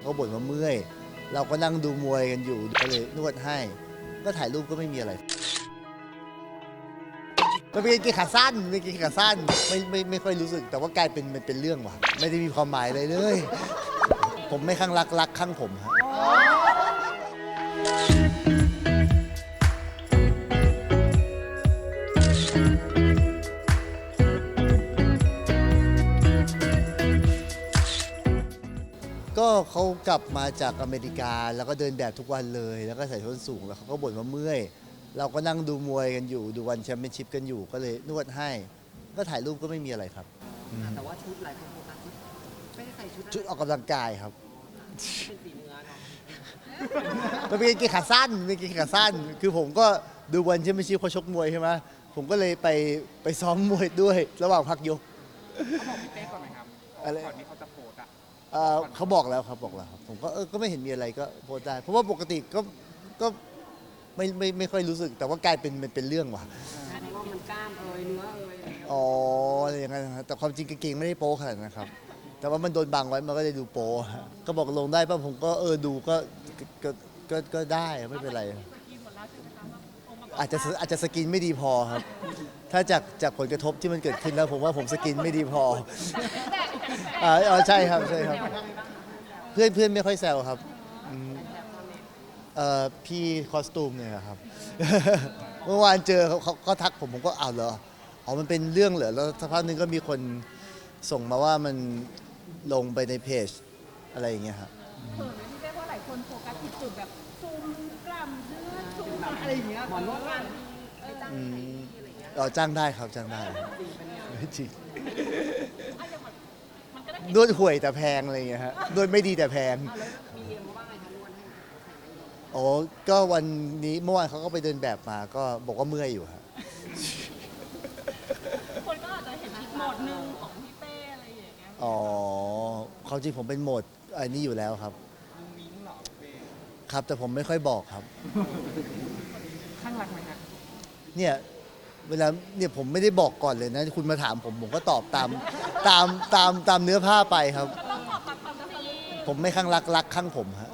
เขาบ่นว่าเมื่อย เราก็นั่งดูมวยกันอยู่ก็เลยนวดให้ ก็ถ่ายรูปก็ไม่มีอะไรมันเป็นกีขาสั้นเป็นกีขาสั้นไม่ไม่ไม่ค่อยรู้สึก แต่ว่ากลายเป็นมันเป็นเรื่องว่ะ ไม่ได้มีความหมายเลยเลย ผมไม่ข้างรักรักข้างผมฮะ ก็เขากลับมาจากอเมริกาแล้วก็เดินแบบทุกวันเลย แล้วก็ใส่ส้นสูงแล้วเขาก็บ่นว่าเมื่อย เราก็นั่งดูมวยกันอยู่ดูวันแชมเปี้ยนชิพกันอยู่ก็เลยนวดให้ ก็ถ่ายรูปก็ไม่มีอะไรครับ แต่ว่าชุดหลายคนโฟกัสชุดไม่ได้ใส่ชุดชุดออกกำลังกายครับเป็นสีเนื้อเนาะมันเป็นกางเกงขาสั้นเป็นกางเกงขาสั้น คือผมก็ดูวันแชมเปี้ยนชิพเขาชกมวยใช่ไหมผมก็เลยไปไปซ้อมมวยด้วย ระหว่างพักยกเขาบอกพี่เต้ก่อนไหมครับอะไร ก่อนที่เขาจะโพสต์อะ เอ่อเขาบอกแล้วครับบอกแล้วครับผมก็เออก็ไม่เห็นมีอะไรก็โพสต์ได้ เพราะว่าปกติก็ก็ไม่ไม่ไม่ค่อยรู้สึก แต่ว่ากลายเป็นมันเป็นเรื่องว่ะอันนี้ว่ามันกล้ามเอยเนื้อเอยอะไรอย่างเงี้ยอ๋ออะไรอย่างนั้นนะครับแต่ความจริงกางเกงไม่ได้โป๊ขนาดนั้นนะครับ แต่ว่ามันโดนบังไว้มันก็เลยดูโป๊ฮะก็บอกลงได้ป่ะผมก็เออดูก็ก็ก็ก็ก็ได้ไม่เป็นไร อาจจะอาจจะสกินไม่ดีพอครับ ถ้าจากจากผลกระทบที่มันเกิดขึ้นแล้วผมว่าผมสกินไม่ดีพอ อ่าอ๋อใช่ครับใช่ครับ เพื่อนเพื่อนไม่ค่อยแซวครับอืมเอ่อพี่คอสตูมเนี่ยครับ เมื่อวานเจอเขาเขาเขาทักผมผมก็อ้าวเหรออ๋อมันเป็นเรื่องเหรอแล้วสักพักหนึงก็มีคนส่งมาว่ามันลงไปในเพจอะไรอย่างเงี้ยครับ เขินไหมพี่เต้เพราะหลายคนโฟกัสที่จุดแบบซูมกล้ามเนื้อซูมอะไรอย่างเงี้ยหมอนวดงานอืมอ๋อจ้างได้ครับจ้างได้จริง นวดห่วยแต่แพงอะไรอย่างเงี้ยฮะนวดไม่ดีแต่แพงมีเอ็มว่าไงคะนวดให้โอ้ก็วันนี้เมื่อวานเขาก็ไปเดินแบบมาก็บอกว่าเมื่อยอยู่ครับคนก็อาจจะเห็นอีกโหมดหนึ่งของพี่เต้อะไรอย่างเงี้ยอ๋อความจริงผมเป็นโหมดอันนี้อยู่แล้วครับมุ้งมิ้งเหรอเต้ครับแต่ผมไม่ค่อยบอกครับ ข้างรักไหมฮะเนี่ย เวลาเนี่ยผมไม่ได้บอกก่อนเลยนะ คุณมาถามผมผมก็ตอบตาม ตามตามตามเนื้อผ้าไปครับ ต้องตอบตามความจริงผมไม่ข้างรักรักข้างผมฮะ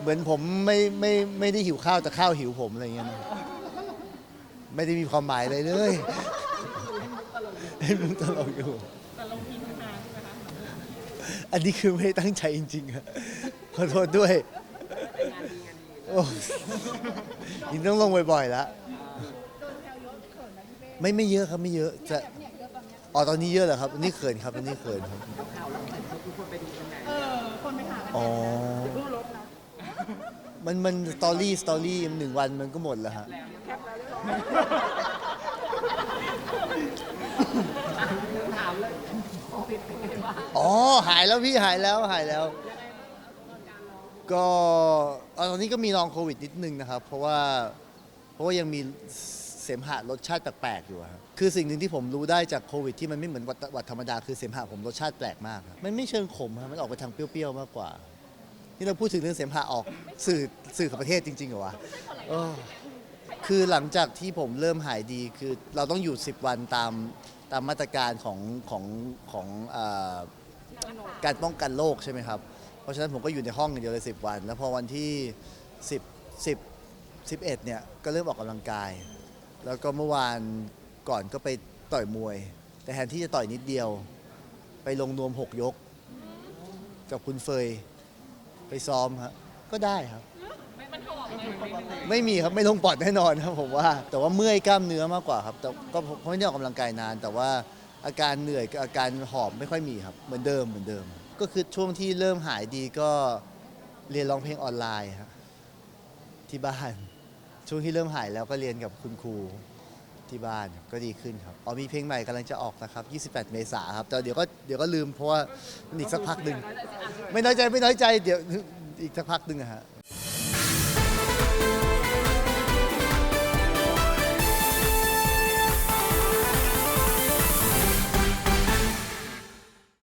เหมือนผมไม่ไม่ไม่ได้หิวข้าวแต่ข้าวหิวผมอะไรเงี้ยนะไม่ได้มีความหมายอะไรเลยเล่นมุกตลกอยู่ แต่ลงทีมทางใช่ไหมคะอันนี้คือไม่ได้ตั้งใจจริงๆอะขอโทษด้วยแต่งานดีงานดีโอ้ยิงต้องลงบ่อยๆแล้ว ไม่ไม่เยอะครับไม่เยอะจะอ๋อตอนนี้เยอะเหรอครับอันนี้เขินครับอันนี้เขินครับข่าวแล้วใส่ชุดทุกคนไปดูกันใหญ่เออ คนไปหาอ๋อมันมันสตอรี่สตอรี่หนึ่งวันมันก็หมดแล้วฮะถามเลยโควิดเป็นไงบ้างอ๋อหายแล้วพี่หายแล้วหายแล้ว ก็เอ่อตอนนี้ก็มีลองโควิดนิดนึงนะครับ เพราะว่าเพราะว่ายังมี เสมหะรสชาติแปลกๆอยู่อะครับคือสิ่งหนึ่งที่ผมรู้ได้จากโควิดที่มันไม่เหมือนหวัดหวัดธรรมดาคือเสมหะผมรสชาติแปลกมากครับมันไม่เชิงขมครับมันออกไปทางเปรี้ยวๆมากกว่า นี่เราพูดถึงเรื่องเสมหะออกสื่อสื่อกับประเทศจริงๆเหรอวะเออคือหลังจากที่ผมเริ่มหายดีคือเราต้องอยู่ 10 วันตามตามมาตรการของของของเออการป้องกันโรคใช่ไหมครับ เพราะฉะนั้นผมก็อยู่ในห้องอย่างเดียวเลย 10 วัน แล้วพอวันที่ 10 10 11เนี่ยก็เริ่มออกกำลังกาย แล้วก็เมื่อวานก่อนก็ไปต่อยมวย แต่แทนที่จะต่อยนิดเดียว ไปลงนวม6ยก กับคุณเฟย ไปซ้อมครับก็ได้ครับ มันถอดเลยไม่มีครับไม่ลงปอดแน่นอนครับผมว่า แต่ว่าเมื่อยกล้ามเนื้อมากกว่าครับแต่ก็เพราะไม่ได้ออกกำลังกายนาน แต่ว่าอาการเหนื่อยกับอาการหอบไม่ค่อยมีครับเหมือนเดิมเหมือนเดิม ก็คือช่วงที่เริ่มหายดีก็เรียนร้องเพลงออนไลน์ครับที่บ้าน ช่วงที่เริ่มหายแล้วก็เรียนกับคุณครูที่บ้านก็ดีขึ้นครับอ๋อมีเพลงใหม่กำลังจะออกนะครับ 28 เมษาครับแต่เดี๋ยวก็เดี๋ยวก็ลืมเพราะว่ามันอีกสักพักหนึ่งไม่น้อยใจไม่น้อยใจเดี๋ยวอีกสักพักหนึ่งอะฮะ